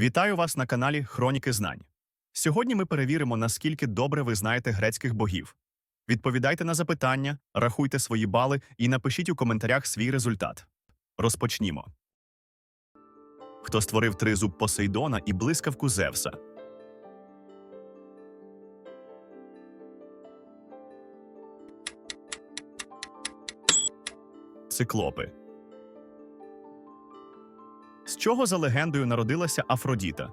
Вітаю вас на каналі Хроніки Знань. Сьогодні ми перевіримо, наскільки добре ви знаєте грецьких богів. Відповідайте на запитання, рахуйте свої бали і напишіть у коментарях свій результат. Розпочнімо. Хто створив тризуб Посейдона і блискавку Зевса? Циклопи. З чого за легендою народилася Афродіта?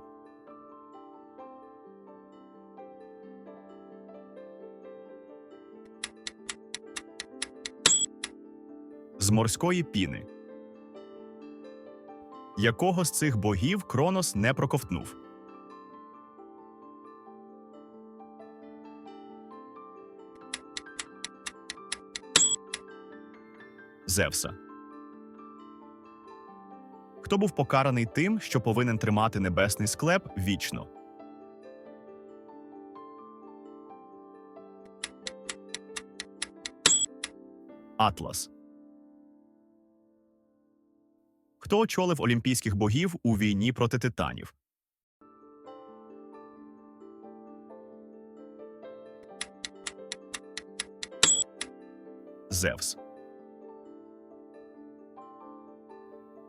З морської піни. Якого з цих богів Кронос не проковтнув? Зевса. Хто був покараний тим, що повинен тримати небесний склеп вічно? Атлас. Хто очолив олімпійських богів у війні проти титанів? Зевс.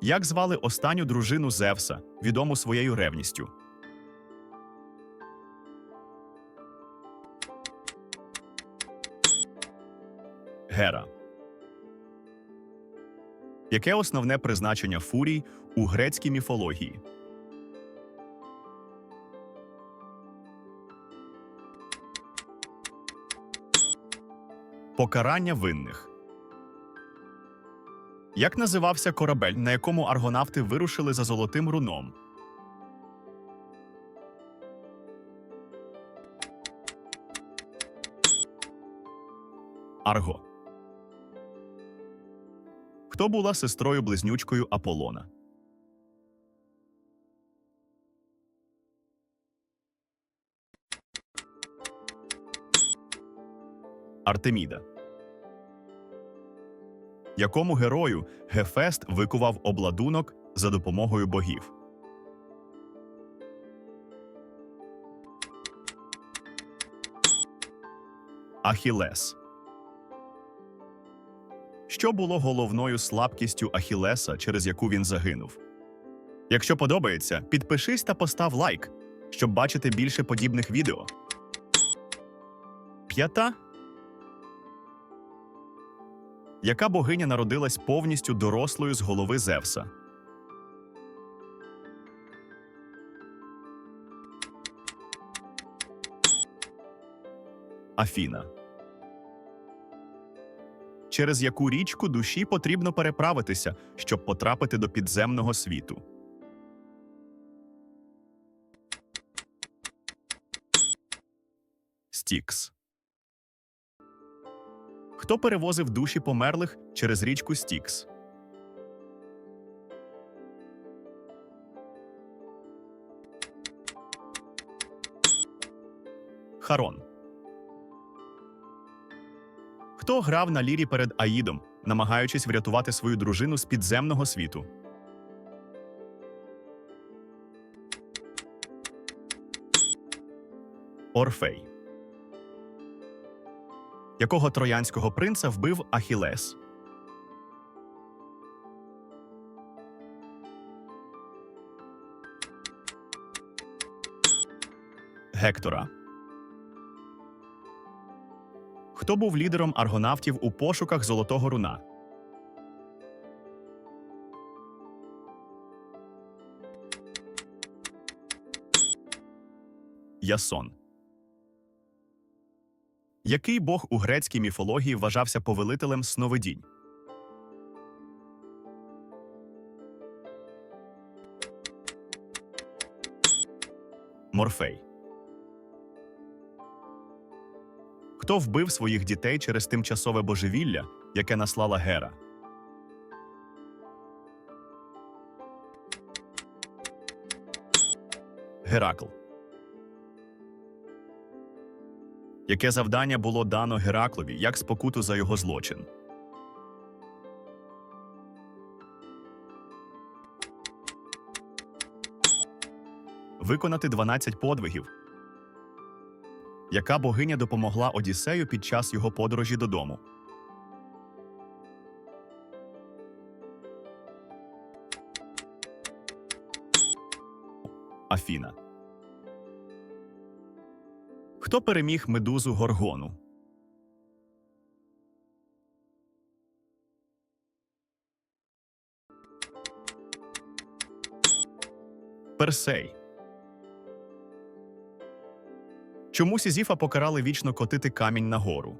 Як звали останню дружину Зевса, відому своєю ревністю? Гера. Яке основне призначення фурій у грецькій міфології? Покарання винних. Як називався корабель, на якому аргонавти вирушили за золотим руном? Арго. Хто була сестрою близнючкою Аполлона? Артеміда. Якому герою Гефест викував обладунок за допомогою богів? Ахілес. Що було головною слабкістю Ахілеса, через яку він загинув? Якщо подобається, підпишись та постав лайк, щоб бачити більше подібних відео. П'ята. Яка богиня народилась повністю дорослою з голови Зевса? Афіна. Через яку річку душі потрібно переправитися, щоб потрапити до підземного світу? Стікс. Хто перевозив душі померлих через річку Стікс? Харон. Хто грав на лірі перед Аїдом, намагаючись врятувати свою дружину з підземного світу? Орфей. Якого троянського принца вбив Ахілес? Гектора. Хто був лідером аргонавтів у пошуках золотого руна? Ясон. Який бог у грецькій міфології вважався повелителем сновидінь? Морфей. Хто вбив своїх дітей через тимчасове божевілля, яке наслала Гера? Геракл. Яке завдання було дано Гераклові як спокуту за його злочин? виконати 12 подвигів. Яка богиня допомогла Одіссею під час його подорожі додому? Афіна. Хто переміг медузу Горгону? Персей. Чому Сізіфа покарали вічно котити камінь на гору?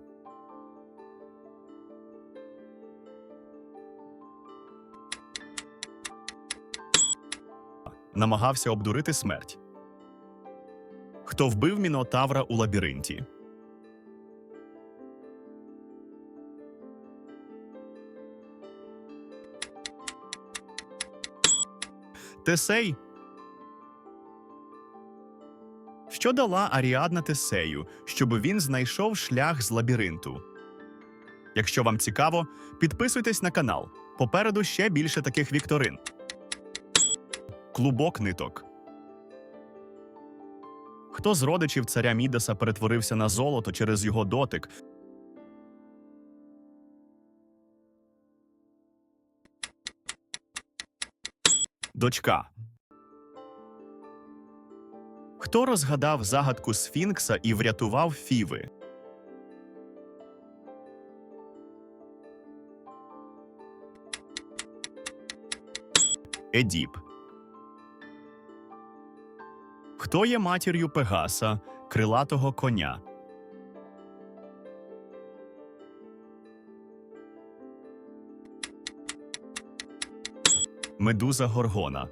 Намагався обдурити смерть. Хто вбив Мінотавра у лабіринті? Тесей. Що дала Аріадна Тесею, щоб він знайшов шлях з лабіринту? Якщо вам цікаво, підписуйтесь на канал. Попереду ще більше таких вікторин. Клубок ниток. Хто з родичів царя Мідаса перетворився на золото через його дотик? Дочка. Хто розгадав загадку Сфінкса і врятував Фіви? Едіп. Хто є матір'ю Пегаса, крилатого коня? Медуза Горгона.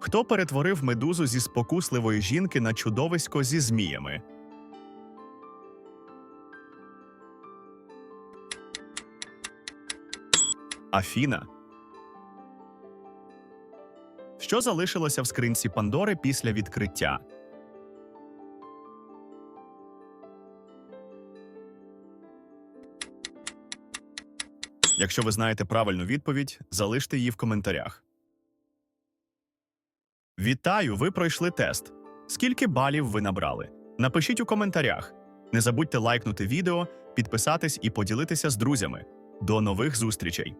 Хто перетворив медузу зі спокусливої жінки на чудовисько зі зміями? Афіна. Що залишилося в скринці Пандори після відкриття? Якщо ви знаєте правильну відповідь, залиште її в коментарях. Вітаю! Ви пройшли тест. Скільки балів ви набрали? Напишіть у коментарях. Не забудьте лайкнути відео, підписатись і поділитися з друзями. До нових зустрічей!